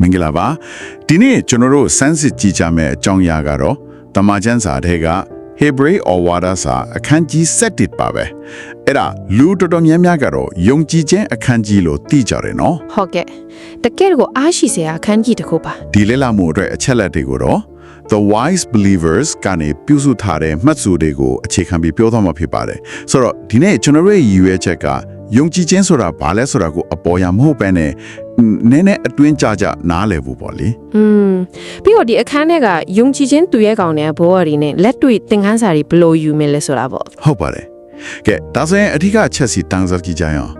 မင်္ဂလာပါဒီနေ့ကျွန်တော်တို့စမ်းစစ်ကြည့်ကြမယ့်အကြောင်းအရာကတော့တမန်ကျမ်းစာထဲက Hebrew or Wada စာအခန်းကြီး7ပါပဲအဲ့ဒါလူတော်တော်များများကတော့ယုံကြည်ခြင်းအခန်းကြီးလို့သိကြတယ်နော်ဟုတ်ကဲ့တကယ်ကိုအားရှိစရာအခန်းကြီးတစ်ခုပါဒီလေ့လာမှုအတွက်အချက်လက်တွေကိုတော့ The Wise Believers ကနေပြုစုထားတဲ့မှတ်စုတွေကိုအခြေခံပြီးပြောသွားမှာဖြစ်ပါတယ်ဆိုတော့ဒီနေ့ကျွန်တော်တို့ရဲ့ရည်ရွယ်ချက်က ယုံကြည်ခြင်းဆိုတာဘာလဲဆိုတာကိုအပေါ်ရမဟုတ်ပဲနဲ့နည်းနည်းအတွင်းကြကြနားလည်ဖို့ပေါ့လေอืมပြီးတော့ဒီအခန်းထဲကယုံကြည်ခြင်းသူရဲ့ကောင်တဲ့ဘောရီနဲ့လက်တွေ့သင်ခန်းစာတွေဘယ်လိုယူမလဲဆိုတာပေါ့ဟုတ်ပါတယ်ကဲဒါဆိုရင်အဓိကအချက်စီတန်းစားကြည့်ကြရအောင်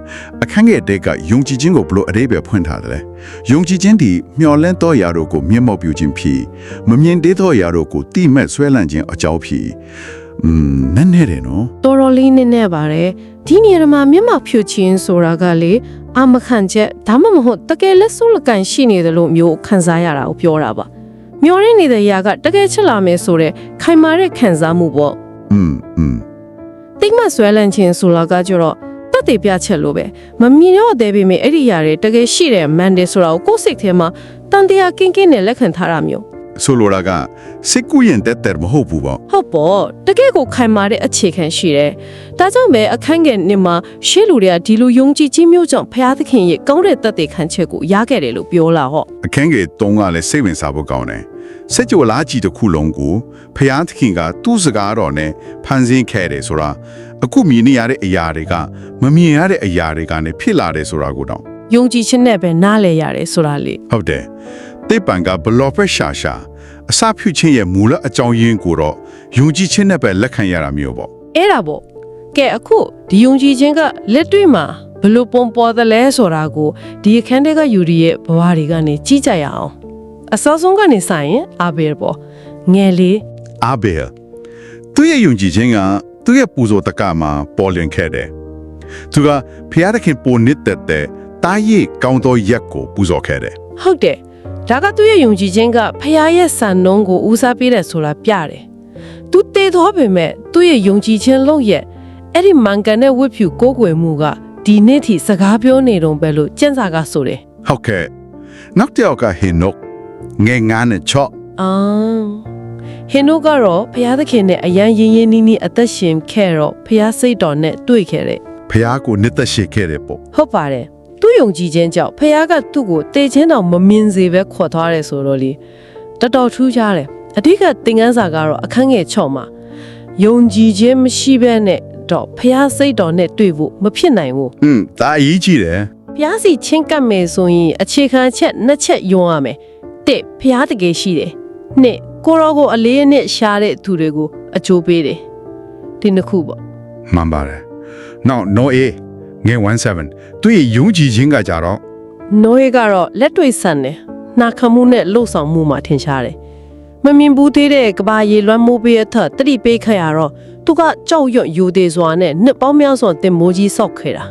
အခန်းငယ်တဲကယုံကြည်ခြင်းကိုဘလို့အရေးပဲဖွင့်ထားတယ်ယုံကြည်ခြင်းဒီမျော်လင့်သောအရာတို့ကိုမျက်မှောက်ပြုခြင်းဖြစ်မမြင်သေးသောအရာတို့ကိုတိမဲ့ဆွဲလန့်ခြင်းအကြောင်းဖြစ် อืมနည်းနည်းတယ်နော် တော်တော်လေးနည်းနည်းပါတယ်ဒီနေရာမှာမျက်မှောက်ဖြူခြင်းဆိုတာကလေအမခံချက်ဒါမှမဟုတ်တကယ်လက်စွပ်လက်ကန်ရှိနေတယ်လို့မျိုးခံစားရတာကိုပြောတာပါမျောရင်းနေတဲ့အရာကတကယ်ချစ်လာမယ်ဆိုတဲ့ခိုင်မာတဲ့ခံစားမှုပေါ့ อืมอืม တိတ်မဆွဲလန့်ခြင်းဆိုတာကကြတော့တက်တည်ပြချက်လို့ပဲမမြင်တော့သေးပေမဲ့အဲ့ဒီຢာတွေတကယ်ရှိတဲ့မန်တယ်ဆိုတာကိုကိုယ့်စိတ်ထဲမှာတန်တရားကင်းကင်းနဲ့လက်ခံထားတာမျိုး ဆိုလိုတာကစိတ်ကူးရင်တက်တယ်မဟုတ်ဘူးပေါ့ဟုတ်ပေါ့တကယ်ကိုခိုင်မာတဲ့အခြေခံရှိတယ်ဒါကြောင့်ပဲအခန်းငယ်နှစ်မှာရှေ့လူတွေကဒီလိုယုံကြည်ခြင်းမျိုးကြောင့်ဘုရားသခင်ရဲ့ကောင်းတဲ့တက်တည်ခံချက်ကိုရခဲ့တယ်လို့ပြောလာဟော့အခန်းငယ်3ကလည်းစိတ်ဝင်စားဖို့ကောင်းတယ်စက်ကြဝဠာကြီးတစ်ခုလုံးကိုဖျားသခင်ကသူ့စကားတော်နဲ့ဖန်ဆင်းခဲ့တယ်ဆိုတာအခုမြင်နေရတဲ့အရာတွေကမမြင်ရတဲ့အရာတွေကနေဖြစ်လာတယ်ဆိုတာကိုတော့ယုံကြည်ခြင်းနဲ့ပဲနားလည်ရတယ်ဆိုတာလေဟုတ်တယ် တိပ္ပံကဘလော့ဖက်ရှာရှာအစဖြူချင်းရဲ့မူလအကြောင်းရင်းကိုတော့ယုံကြည်ခြင်းနဲ့ပဲလက်ခံရတာမျိုးပေါ့အဲ့ဒါပေါ့ကဲအခုဒီယုံကြည်ခြင်းကလက်တွေ့မှာဘယ်လို့ပုံပေါ်သလဲဆိုတာကိုဒီအခန်းထဲကယူရီရဲ့ဘဝတွေကနေကြည့်ကြရအောင်အစောဆုံးကနေစရင်အာဘေလ်ပေါ့ငယ်လေးအာဘယ်သူ့ရဲ့ယုံကြည်ခြင်းကသူ့ရဲ့ပူဇော်တကမှာပေါ်လင်ခဲ့တယ်သူကဖျားသခင်ပုံနစ်တဲ့တဲ့တားရိကောင်းသောရက်ကိုပူဇော်ခဲ့တယ်ဟုတ်တယ် ဒါကသူ့ရဲ့ယုံကြည်ခြင်းကဖခင်ရဲ့စံနှုန်းကိုဦးစားပေးတယ်ဆိုတာပြတယ်သူတည်တော်ပေမဲ့သူ့ရဲ့ယုံကြည်ခြင်းလုံးရဲ့အဲ့ဒီမန်ကန်တဲ့ဝတ်ဖြူကိုးကွယ်မှုကဒီနေ့ထိစကားပြောနေတော့ပဲလို့ကျင့်စာကဆိုတယ်ဟုတ်ကဲ့နောက်တစ်ယောက်ကဟေနုတ်ငယ်ငါးနဲ့ချော့အာဟင်နိုကတော့ဖခင်သခင်နဲ့အရန်ရင်းရင်းနီးနီးအသက်ရှင်ခဲ့တော့ဖခင်စိတ်တော်နဲ့တွေ့ခဲ့တယ်ဖျားကိုနှစ်သက်ရှိခဲ့တယ်ပေါ့ဟုတ်ပါတယ် သူယုံကြည်ခြင်းကြောင့်ဖခင်ကသူ့ကိုတေခြင်းတောင်မမြင်စေပဲခေါ်သွားတယ်ဆိုတော့လေတော်တော်ထူးခြားတယ်အဓိကသင်ခန်းစာကတော့အခန်းငယ်6မှာယုံကြည်ခြင်းမရှိဘဲနဲ့တော့ဖခင်စိတ်တော်နဲ့တွေ့ဖို့မဖြစ်နိုင်ဘူးอืมဒါအရေးကြီးတယ်ဖျားစီချင်းကပ်မယ်ဆိုရင်အခြေခံချက်နှစ်ချက်ယုံရမယ်တစ်ဖျားတကယ်ရှိတယ်နှစ်ကိုရောကိုအလေးအနက်ရှားတဲ့သူတွေကိုအကျိုးပေးတယ်ဒီနှစ်ခုပေါ့မှန်ပါတယ်နောက် no a ငယ်17သူရဲ့ယုံကြည်ခြင်းကကြတော့ နိုးရကတော့လက်တွေ့ဆန်တယ်နှာခမ်းမှုနဲ့လှုပ်ဆောင်မှုမှာထင်ရှားတယ်မမြင်ဘူးသေးတဲ့ကဘာရေလွှမ်းမိုးပေးအထက်တတိပေးခဲ့ရတော့သူကကြောက်ရွံ့ယူသေးစွာနဲ့နှစ်ပေါင်းများစွာတင်မိုးကြီးဆောက်ခဲ့တာ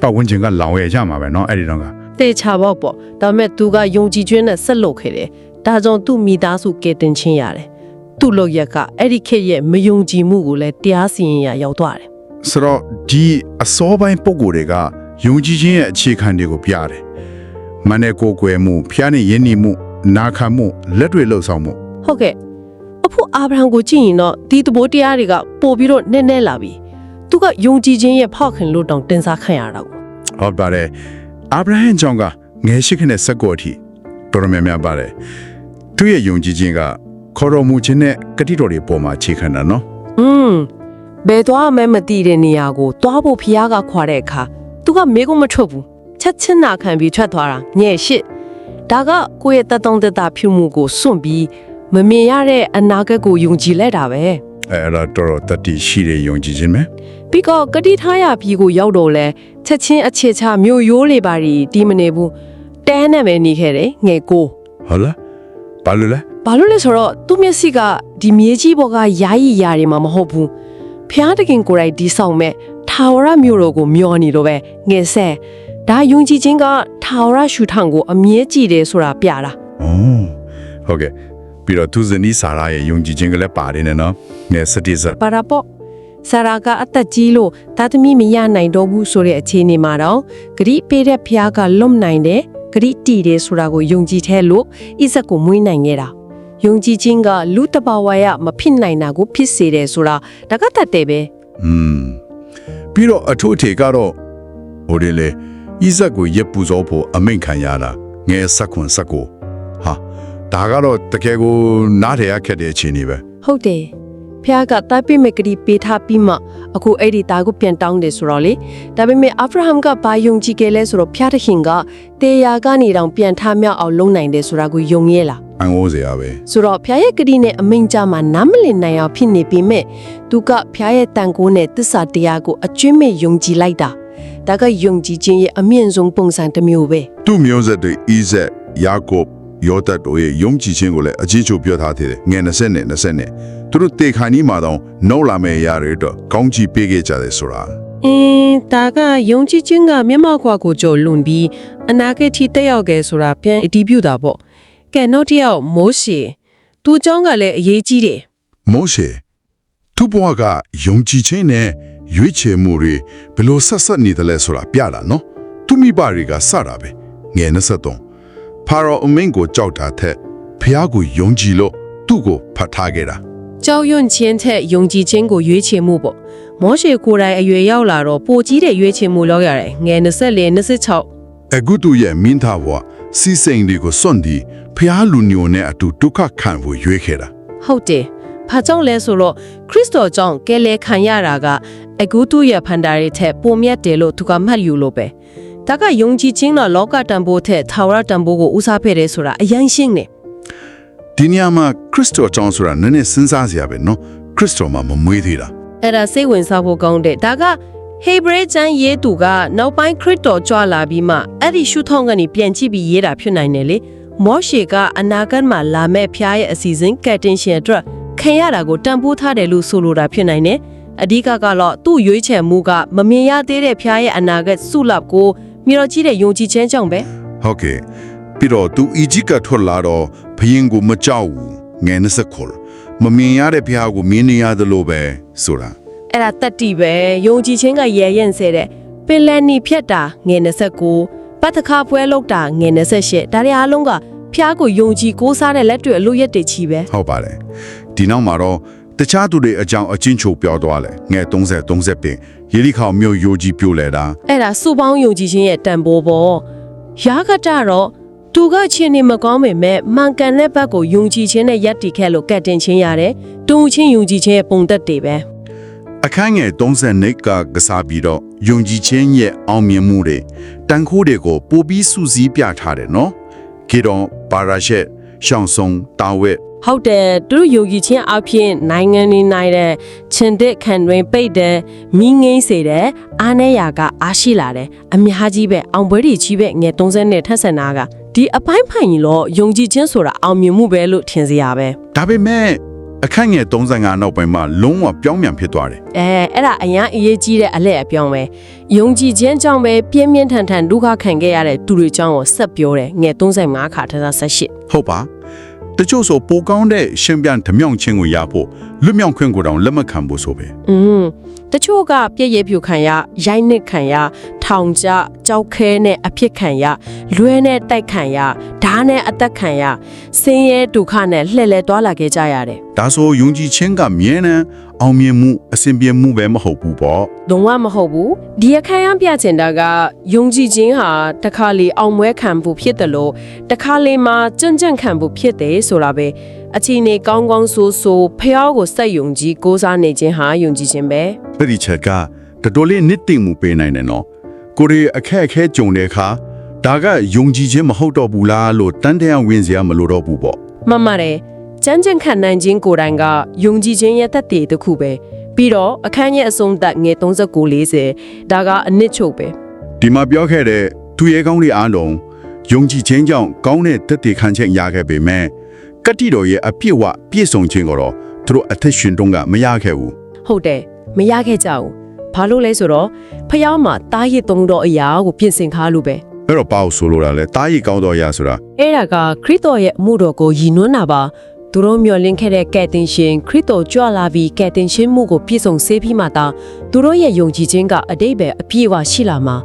ပတ်ဝန်းကျင်ကလောင်ရကြမှာပဲเนาะအဲ့ဒီတော့က တေချာပေါက်ပေါ့ဒါပေမဲ့သူကယုံကြည်ခြင်းနဲ့ဆက်လုပ်ခဲ့တယ်ဒါကြောင့်သူ့မိသားစုကယ်တင်ခြင်းရတယ်သူ့လောက်ရက်ကအဲ့ဒီခေတ်ရဲ့မယုံကြည်မှုကိုလည်းတရားစီရင်ရရောက်သွားတယ် ဆိုတော့ဒီအစောပိုင်းပုံကိုယ်တွေကယုံကြည်ခြင်းရဲ့အခြေခံတွေကိုပြတယ်။မနဲ့ကိုယ်ကွယ်မှုဖျားနေရင်းနှီးမှုနာခံမှုလက်တွေလှုပ်ဆောင်မှုဟုတ်ကဲ့အဖို့အာဗြဟံကိုကြည့်ရင်တော့ဒီသဘောတရားတွေကပို့ပြီးတော့နည်းနည်းလာပြီ။သူကယုံကြည်ခြင်းရဲ့ဖောက်ခင်လို့တောင်တင်စားခံရတာကိုဟုတ်ပါတယ်။အာဗြဟံကြောင့်ကငယ်ရှိခနဲ့ဆက်ကိုအထိတော်တော်များများပါတယ်။သူ့ရဲ့ယုံကြည်ခြင်းကခေါ်တော်မူခြင်းနဲ့ကတိတော်တွေပေါ်မှာအခြေခံတာနော်။อืม ဘယ်သွားမှမသိတဲ့နေရာကိုသွားဖို့ဖျားကခွာတဲ့အခါသူကမေကုမထွက်ဘူးချက်ချင်းနာခံပြီးထွက်သွားတာညဲ့ရှစ်ဒါကကိုယ့်ရဲ့တတ်တုံးတတဖြူမှုကိုစွန့်ပြီးမမြင်ရတဲ့အနာဂတ်ကိုယုံကြည်လိုက်တာပဲအဲအဲ့ဒါတော်တော်တတိရှိတဲ့ယုံကြည်ခြင်းပဲပြီးတော့ကတိထားရပြီးကိုရောက်တော့လဲချက်ချင်းအခြေချမြို့ရိုးလေပါရီတီးမနေဘူးတဲနဲ့ပဲနေခဲ့တယ်ငယ်ကိုဟုတ်လားဘာလို့လဲဘာလို့လဲဆိုတော့သူ့မျက်စိကဒီမြေကြီးပေါ်ကယာယီယာတွေမှာမဟုတ်ဘူး ဖျားတခင်ကိုယ်တိုင်ဒီဆောင်မဲ့ထာဝရမြို့တော်ကိုမျောနေတော့ပဲငယ်ဆက်ဒါယုံကြည်ခြင်းကထာဝရရှုထောင်ကိုအမြဲကြည့်တယ်ဆိုတာပြတာ။အိုးဟုတ်ကဲ့ပြီးတော့သူဇနီးဆာရာရဲ့ယုံကြည်ခြင်းကလည်းပါတယ်နဲ့နော်။ငယ်စတိဇက်ပါရာပေါ့ဆရာကအသက်ကြီးလို့သားသမီးမရနိုင်တော့ဘူးဆိုတဲ့အခြေအနေမှာတော့ဂရိပေးတဲ့ဖျားကလွတ်နိုင်တယ်ဂတိတည်တယ်ဆိုတာကိုယုံကြည်တဲ့လို့ဣဇက်ကိုမွေးနိုင်ခဲ့တာ ယုံကြည်ခြင်းကလူတစ်ပါဝါရမဖြစ်နိုင်တာကိုဖြစ်စေတယ်ဆိုတာဒါကတတ်တယ်ပဲอืมပြီးတော့အထုအထေကတော့ဟိုဒီလေဣဇက်ကိုရက်ပူဇော်ဖို့အမိန့်ခံရတာငယ်ဆက်ခွန်ဆက်ကိုဟာဒါကတော့တကယ်ကိုနားထရခက်တဲ့အခြေအနေပဲဟုတ်တယ် ဖះကတပ်ပိမကတိပေးထားပြီးမှအခုအဲ့ဒီတာကိုပြန်တောင်းတယ်ဆိုတော့လေဒါပေမဲ့အာဗြဟံကဘာယုံကြည်ခဲ့လဲဆိုတော့ဖះတခင်ကတေယာကနေတောင်ပြန်ထားမြောက်အောင်လုပ်နိုင်တယ်ဆိုတာကိုယုံရဲလားအန်ဝိုးစရာပဲဆိုတော့ဖះရဲ့ကတိနဲ့အမိန့်ကြမှာနားမလည်နိုင်အောင်ဖြစ်နေပေမဲ့သူကဖះရဲ့တန်ကိုးနဲ့တစ္ဆာတရားကိုအကျွင့်မဲ့ယုံကြည်လိုက်တာဒါကယုံကြည်ခြင်းရဲ့အမြင့်ဆုံးပုံစံတစ်မျိုးပဲသူ့မျိုးဆက်တွေဣဇက်ယာကုပ်ယောသတ်တို့ရဲ့ယုံကြည်ခြင်းကိုလည်းအကြီးကျယ်ပြောထားသေးတယ်ငယ်20နဲ့20နဲ့ သူတို့တေခါနီးမှာတော့နှုတ်လာမဲ့ရတဲ့အတွက်ကောင်းချီးပေးခဲ့ကြတယ်ဆိုတာ အင်းဒါကယုံကြည်ခြင်းကမျက်မှောက်ခွာကိုကြုံလွန်ပြီးအနာဂတ်ထိတက်ရောက်ခဲ့ဆိုတာပြန်အတည်ပြုတာပေါ့ကဲနောက်တစ်ယောက်မိုးရှေသူเจ้าကလည်းအရေးကြီးတယ် မောရှေသူ့ဘဝကယုံကြည်ခြင်းနဲ့ရွေးချယ်မှုတွေဘယ်လိုဆက်ဆက်နေတယ်လဲဆိုတာပြတာနော်သူမိဘတွေကစတာပဲငယ်23ဖာရောအမင်းကိုကြောက်တာထက်ဖះကိုယုံကြည်လို့သူ့ကိုဖတ်ထားခဲ့တာ ကြောက်ရွံ့ခြင်းထက်ယုံကြည်ခြင်းကိုရွေးချယ်မှုပေါ့မောရှေကိုယ်တိုင်အရွယ်ရောက်လာတော့ပိုကြီးတဲ့ရွေးချယ်မှုလောက်ရတယ်ငယ်24 26အခုသူရဲ့မင်းသားဘဝစီစိန်တွေကိုစွန့်ဒီဖះလူညိုနဲ့အတူဒုက္ခခံဖို့ရွေးခဲ့တာဟုတ်တယ်။ဘာကြောင့်လဲဆိုတော့ခရစ်တော်ကြောင့်ကယ်လဲခံရတာကအကူတူရဲ့ဖန်တာတွေထက်ပိုမြတ်တယ်လို့သူကမှတ်ယူလို့ပဲ။ဒါကယုံကြည်ခြင်းတော့လောကတန်ဖိုးထက်သာဝရတန်ဖိုးကိုဦးစားပေးတယ်ဆိုတာအရင်ရှင်းနေ ဒီနေရာမှာခရစ်တော်ကြောင့်ဆိုတာနည်းနည်းစဉ်းစားစရာပဲနော်ခရစ်တော်မှာမမွေးသေးတာ။အဲ့ဒါစိတ်ဝင်စားဖို့ကောင်းတယ်။ဒါကဟေဘရဲကျမ်းရေးသူကနောက်ပိုင်းခရစ်တော်ကြွလာပြီးမှအဲ့ဒီရှုထောင့်ကနေပြန်ကြည့်ပြီးရေးတာဖြစ်နိုင်တယ်လေ။မောရှေကအနာဂတ်မှာလာမဲ့ဖျားရဲ့အစီအစဉ်ကတ်တင်ရှင်အတွက်ခံရတာကိုတန်ဖိုးထားတယ်လို့ဆိုလိုတာဖြစ်နိုင်တယ်။အဓိကကတော့သူ့ရွေးချယ်မှုကမမြင်ရသေးတဲ့ဖျားရဲ့အနာဂတ်စုလပ်ကိုမြေတော်ကြီးတဲ့ယုံကြည်ခြင်းကြောင့်ပဲဟုတ်ကဲ့ ပြီးတော့သူအီဂျစ်ကထွက်လာတော့ဘယင်ကိုမကြောက်ဘူးငယ်20ခေါ်မမြင်ရတဲ့ဖះကိုမြင်နေရတယ်လို့ပဲဆိုတာအဲ့ဒါတက်တီပဲယုံကြည်ခြင်းကရဲရင်စေတဲ့ပင်လန်နီဖြတ်တာငယ်29ပတ်တခါပွဲလောက်တာငယ်28ဒါတွေအားလုံးကဖျားကိုယုံကြည်ကိုးစားတဲ့လက်တွေအလို့ရက်တွေချီပဲဟုတ်ပါတယ်ဒီနောက်မှာတော့တခြားသူတွေအကြောင်းအချင်းချုပ်ပြောသွားတယ်ငယ်30 30ပင်ရေလိခေါမြို့ယိုကြီးပြိုလဲတာအဲ့ဒါစုပေါင်းယုံကြည်ခြင်းရဲ့တန်ဖိုးပေါ့ရာဂတတော့ သူကချင်းနေမကောင်းပေမဲ့မှန်ကန်တဲ့ဘက်ကိုယုံကြည်ခြင်းနဲ့ယက်တီခဲ့လို့ကတ်တင်ခြင်းရတယ်တုံချင်းယုံကြည်ခြင်းရဲ့ပုံသက်တွေပဲအခန်းငယ်30နှစ်ကကစားပြီးတော့ယုံကြည်ခြင်းရဲ့အောင်မြင်မှုတွေတန်ခိုးတွေကိုပိုပြီးစူးစီးပြထားတယ်နော်ခေတော့ပါရာရှက်ရှောင်းဆုံတာဝက်ဟုတ်တယ်သူတို့ယုံကြည်ခြင်းအပြင်နိုင်ငံနေနိုင်တဲ့ချင်တဲ့ခံတွင်ပိတ်တယ်မိငိမ့်စေတယ်အားနဲ့ရာကအားရှိလာတယ်အများကြီးပဲအောင်ပွဲတွေကြီးပဲငယ်30နဲ့ထက်ဆန်နာက ဒီအပိုင်းဖိုင်လို့ယုံကြည်ခြင်းဆိုတာအောင်မြင်မှုပဲလို့ထင်စရာပဲဒါပေမဲ့အခန်းငယ်35နောက်ပိုင်းမှာလုံးဝပြောင်းပြန်ဖြစ်သွားတယ်အဲအဲ့ဒါအရန်အရေးကြီးတဲ့အလက်အပြောင်းပဲယုံကြည်ခြင်းကြောင့်ပဲပြင်းပြင်းထန်ထန်ဒုက္ခခံခဲ့ရတဲ့သူတွေကြောင့်ကိုဆက်ပြောတယ်ငယ်35ခါထပ်ဆက်ရှိဟုတ်ပါတချို့ဆိုပိုကောင်းတဲ့ရှင်ပြန်ဓမြောင်ချင်းကိုရဖို့လွတ်မြောက်ခွင့်ကိုတောင်လက်မခံဖို့ဆိုပဲอืมတချို့ကပြည့်ရပြူခံရရိုက်နစ်ခံရထောင်ကျကြောက်ခဲနဲ့အဖြစ်ခံရလွဲနဲ့တိုက်ခံရဓာတ်နဲ့အသက်ခံရဆင်းရဲဒုက္ခနဲ့လှည့်လဲသွားလာခဲ့ကြရတယ်ဒါဆိုယုံကြည်ခြင်းကမြဲတမ်းအောင်မြင်မှုအစဉ်ပြေမှုပဲမဟုတ်ဘူးပေါ့လုံးဝမဟုတ်ဘူးဒီအခမ်းအပြချင်တာကယုံကြည်ခြင်းဟာတစ်ခါလေအောင်ပွဲခံဖို့ဖြစ်တယ်လို့တစ်ခါလေမှာကြွန့်ကြန့်ခံဖို့ဖြစ်တယ်ဆိုတာပဲအချိန်နေကောင်းကောင်းဆိုးဆိုးဖျောက်ကိုစက်ယုံကြည်ကိုးစားနေခြင်းဟာယုံကြည်ခြင်းပဲအဲ့ဒီချက်ကတော်တော်လေးနစ်သိမ့်မှုပေးနိုင်တယ်နော်ကိုရီအခက်အခဲကြုံတဲ့အခါဒါကယုံကြည်ခြင်းမဟုတ်တော့ဘူးလားလို့တန်တန်ဝင်စရာမလိုတော့ဘူးပေါ့မှန်ပါတယ်ကြမ်းကြမ်းခံနိုင်ခြင်းကိုယ်တိုင်ကယုံကြည်ခြင်းရဲ့သက်တည်တစ်ခုပဲပြီးတော့အခန်းရဲ့အဆုံးသတ်ငယ်3940ဒါကအနစ်ချုပ်ပဲဒီမှာပြောခဲ့တဲ့သူရဲကောင်းတွေအားလုံးယုံကြည်ခြင်းကြောင့်ကောင်းတဲ့တက်တည်ခံချက်ရခဲ့ပေမဲ့ ကတိတော်ရဲ့အပြည့်အဝပြည့်စုံခြင်းကိုတော့သူတို့အသက်ရှင်တုန်းကမရခဲ့ဘူးဟုတ်တယ်မရခဲ့ကြဘူးဘာလို့လဲဆိုတော့ဖျောင်းမှာတားရစ်သုံးတော့အရာကိုပြင်ဆင်ထားလို့ပဲအဲ့တော့ပေါ့ဆိုလိုတာလဲတားရီကောင်းတော်ရဆိုတာအဲ့ဒါကခရစ်တော်ရဲ့အမှုတော်ကိုယဉ်နွမ်းတာပါသူတို့မျှော်လင့်ခဲ့တဲ့ကယ်တင်ရှင်ခရစ်တော်ကြွလာပြီးကယ်တင်ရှင်မှုကိုပြည့်စုံစေပြီးမှသာသူတို့ရဲ့ယုံကြည်ခြင်းကအတိတ်ပဲအပြည့်အဝရှိလာမှာ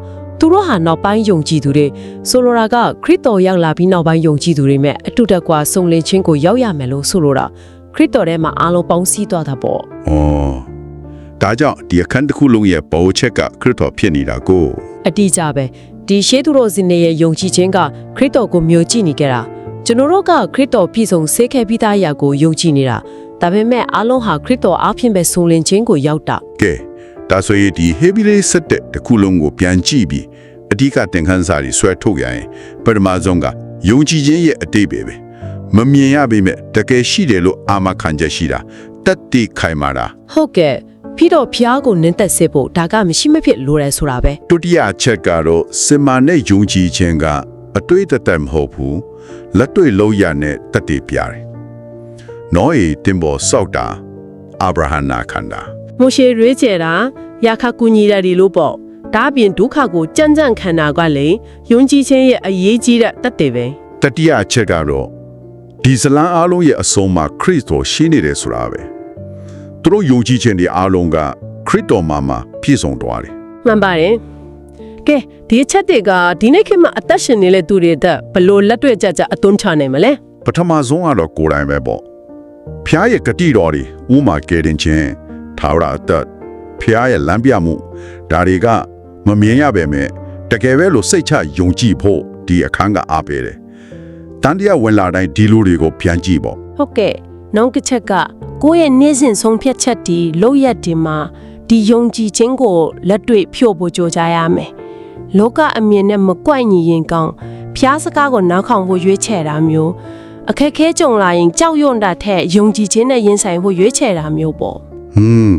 သူသူတို့ဟာနောက်ပိုင်းယုံကြည်သူတွေဆိုလိုတာကခရစ်တော်ရောက်လာပြီးနောက်ပိုင်းယုံကြည်သူတွေမဲ့အတူတက်ကွာစုံလင်ချင်းကိုရောက်ရမယ်လို့ဆိုလိုတာခရစ်တော်ထဲမှာအားလုံးပေါင်းစည်းသွားတာပေါ့။ဩဒါကြောင့်ဒီအခန်းတစ်ခုလုံးရဲ့ပေါ်ချက်ကခရစ်တော်ဖြစ်နေတာကိုအတိအကျပဲဒီရှေးသူတော်စင်တွေရဲ့ယုံကြည်ခြင်းကခရစ်တော်ကိုမျိုးကြည့်နေကြတာကျွန်တော်တို့ကခရစ်တော်ပြည့်စုံဆေးခဲပြီးသားအရာကိုယုံကြည်နေတာဒါပေမဲ့အားလုံးဟာခရစ်တော်အားဖြင့်ပဲစုံလင်ခြင်းကိုရောက်တာကဲဒါဆိုရင်ဒီ heavy လေးဆက်တဲ့တစ်ခုလုံးကိုပြန်ကြည့်ပြီး အဓိကသင်ခန်းစာတွေဆွဲထုတ်ရရင်ပထမဆုံးကယုံကြည်ခြင်းရဲ့အတိတ်ပဲပဲမမြင်ရပေမဲ့တကယ်ရှိတယ်လို့အာမခံချက်ရှိတာတတ်တိခိုင်မာတာဟုတ်ကဲ့ပြီးတော့ဖျားကိုနင်းသက်စေဖို့ဒါကမရှိမဖြစ်လိုတယ်ဆိုတာပဲဒုတိယချက်ကတော့စင်မာနဲ့ယုံကြည်ခြင်းကအတွေ့အသက်မဟုတ်ဘူးလက်တွေ့လုံးရနဲ့တတ်တည်ပြတယ်။နောအေတင်ဘောစောက်တာအာဗြဟံနာခန္ဓာမိုရှေရွေးချယ်တာရာခကူညီတယ်ဒီလို့ပေါ့ ဒါအပြင်ဒုက္ခကိုကြမ်းကြမ်းခံတာကလေယုံကြည်ခြင်းရဲ့အရေးကြီးတဲ့တတ်တယ်ပဲတတိယချက်ကတော့ဒီဇလန်အားလုံးရဲ့အဆုံးမှာခရစ်တော်ရှိနေတယ်ဆိုတာပဲသူတို့ယုံကြည်ခြင်းတွေအားလုံးကခရစ်တော်မှာမှာပြည့်စုံသွားတယ်မှန်ပါတယ်ကဲဒီအချက်တွေကဒီနေ့ခေတ်မှာအသက်ရှင်နေတဲ့သူတွေအတွက်ဘလို့လက်တွေ့ကြကြအသွင်းချနိုင်မလဲပထမဆုံးကတော့ကိုယ်တိုင်ပဲပေါ့ဖျားရဲ့ဂတိတော်တွေဥမာကယ်တင်ခြင်းထာဝရအသက်ဖျားရဲ့လမ်းပြမှုဒါတွေက မမြင်ရပေမဲ့တကယ်ပဲလို့စိတ်ချယုံကြည်ဖို့ဒီအခန်းကအားပေးတယ်တန်တရားဝင်လာတိုင်းဒီလူတွေကိုပြန်ကြည့်ပေါ့ဟုတ်ကဲ့နောက်ကချက်ကကိုယ့်ရဲ့နေ့စဉ်ဆုံးဖြတ်ချက်ဒီလောက်ရက်ဒီမှာဒီယုံကြည်ခြင်းကိုလက်တွေ့ဖြို့ဖို့ကြိုးစားရမယ်လောကအမြင်နဲ့မကွက်ညီရင်ကောင်းဖျားစကားကိုနောက်ခေါင်ဖို့ရွေးချယ်တာမျိုးအခက်ခဲကြုံလာရင်ကြောက်ရွံ့တာထက်ယုံကြည်ခြင်းနဲ့ရင်ဆိုင်ဖို့ရွေးချယ်တာမျိုးပေါ့ဟွန်း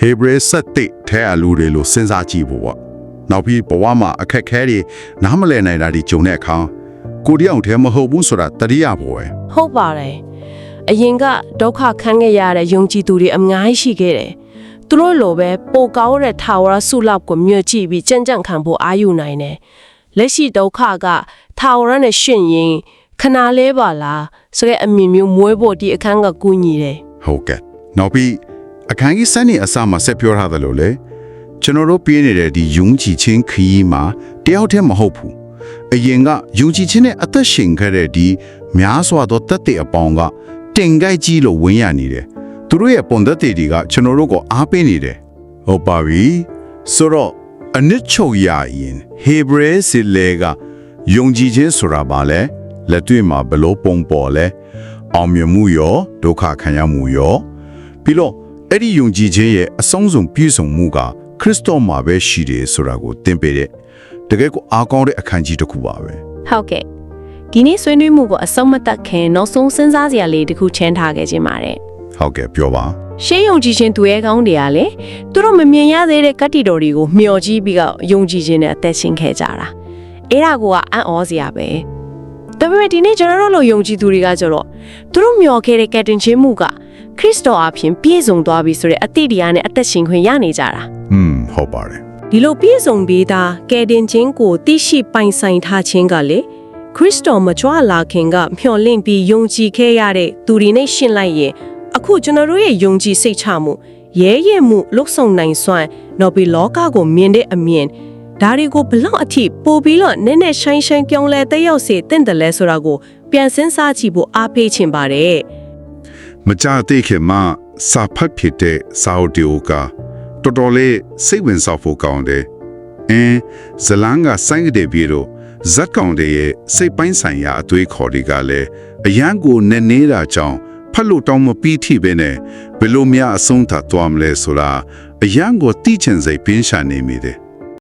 ဟေဘရဲဆက်တဲ့ထဲအလူတွေလို့စဉ်းစားကြည့်ဖို့ပေါ့ နောက်ပြီးဘဝမှာအခက်ခဲတွေနားမလည်နိုင်တာတွေကြုံတဲ့အခါကိုတယောက်တည်းမဟုတ်ဘူးဆိုတာတတိယဘောပဲဟုတ်ပါတယ်အရင်ကဒုက္ခခံခဲ့ရတဲ့ယုံကြည်သူတွေအများကြီးရှိခဲ့တယ်သူတို့လိုပဲပိုကောင်းတဲ့ထာဝရဆုလောက်ကိုမြွတ်ကြည့်ပြီးကြံ့ကြံ့ခံဖို့အာယူနိုင်တယ်လက်ရှိဒုက္ခကထာဝရနဲ့ရှင်ရင်ခနာလဲပါလားဆိုတဲ့အမြင်မျိုးမွေးဖို့ဒီအခန်းကကူညီတယ်ဟုတ်ကဲ့နောက်ပြီးအခန်းကြီးစနေအစမှာဆက်ပြောထားသလိုလေ ကျွန်တော်တို့ပြင်းနေတဲ့ဒီယုံကြည်ခြင်းခရီးမှာတယောက်တည်းမဟုတ်ဘူးအရင်ကယုံကြည်ခြင်းနဲ့အသက်ရှင်ခဲ့တဲ့ဒီများစွာသောတသက်အပေါင်းကတင်ကြိုက်ကြီးလို့ဝင်ရနေတယ်သူတို့ရဲ့ပုံသက်တွေကကျွန်တော်တို့ကိုအားပေးနေတယ်ဟုတ်ပါပြီဆိုတော့အနစ်ချုပ်ရရင်ဟေဘရဲစစ်လေကယုံကြည်ခြင်းဆိုတာဘာလဲလက်တွေ့မှာဘလို့ပုံပေါ်လဲအောင်မြင်မှုရောဒုက္ခခံရမှုရောပြီးတော့အဲ့ဒီယုံကြည်ခြင်းရဲ့အဆုံးစွန်ပြည့်စုံမှုက ခရစ်တော်မှာပဲရှိတယ်ဆိုတာကိုသင်ပေးတဲ့တကယ်ကိုအားကောင်းတဲ့အခန်းကြီးတစ်ခုပါပဲဟုတ်ကဲ့ဒီနေ့ဆွေးနွေးမှုကိုအဆုံးမသတ်ခင်နောက်ဆုံးစဉ်းစားစရာလေးတစ်ခုချင်းထားခဲ့ခြင်းပါတယ်ဟုတ်ကဲ့ပြောပါရှေးယုံကြည်ခြင်းသူရဲ့ကောင်းတွေကလည်းသူတို့မမြင်ရသေးတဲ့ကတ္တိတော်တွေကိုမျှော်ကြည့်ပြီးတော့ယုံကြည်ခြင်းနဲ့အသက်ရှင်ခဲ့ကြတာအဲ့ဒါကအံ့ဩစရာပဲဒါပေမဲ့ဒီနေ့ကျွန်တော်တို့လိုယုံကြည်သူတွေကကျတော့သူတို့မျှော်ခဲ့တဲ့ကယ်တင်ခြင်းမှုက ခရစ်တော်အပြင်ပြည့်စုံသွားပြီဆိုတဲ့အတိတရားနဲ့အသက်ရှင်ခွင့်ရနေကြတာอืมဟုတ်ပါတယ်ဒီလိုပြည့်စုံပြီးသားကယ်တင်ခြင်းကိုသိရှိပိုင်ဆိုင်ထားခြင်းကလေခရစ်တော်မကြွလာခင်ကမျှော်လင့်ပြီးယုံကြည်ခဲ့ရတဲ့သူတွေနဲ့ရှင်းလိုက်ရင်အခုကျွန်တော်တို့ရဲ့ယုံကြည်စိတ်ချမှုရဲရဲမှုလုတ်ဆုံနိုင်စွမ်းတော့ပြီးလောကကိုမြင်တဲ့အမြင်ဒါတွေကိုဘလောက်အထိပို့ပြီးတော့နည်းနည်းရှိုင်းရှိုင်းပြောင်းလဲတက်ရောက်စေတင့်တယ်လဲဆိုတာကိုပြန်စင်းစားကြည့်ဖို့အားပေးချင်ပါတယ် မကြတဲ့ခင်မှာစာဖတ်ဖြစ်တဲ့စာအုပ်ဒီယိုကတော်တော်လေးစိတ်ဝင်စားဖို့ကောင်းတယ်အင်းဇလန်ကဆိုင်တဲ့ပြီးတော့ဇက်ကောင်တဲ့ရဲ့စိတ်ပိုင်းဆိုင်ရာအသွေးခေါ်တွေကလည်းအရန်ကိုနည်းနေတာကြောင့်ဖတ်လို့တောင်းမပြီးထိပဲနဲ့ဘယ်လိုများအဆုံးသတ်သွားမလဲဆိုတာအရန်ကိုတိချင်စိတ်ပြင်းရှာနေမိတယ်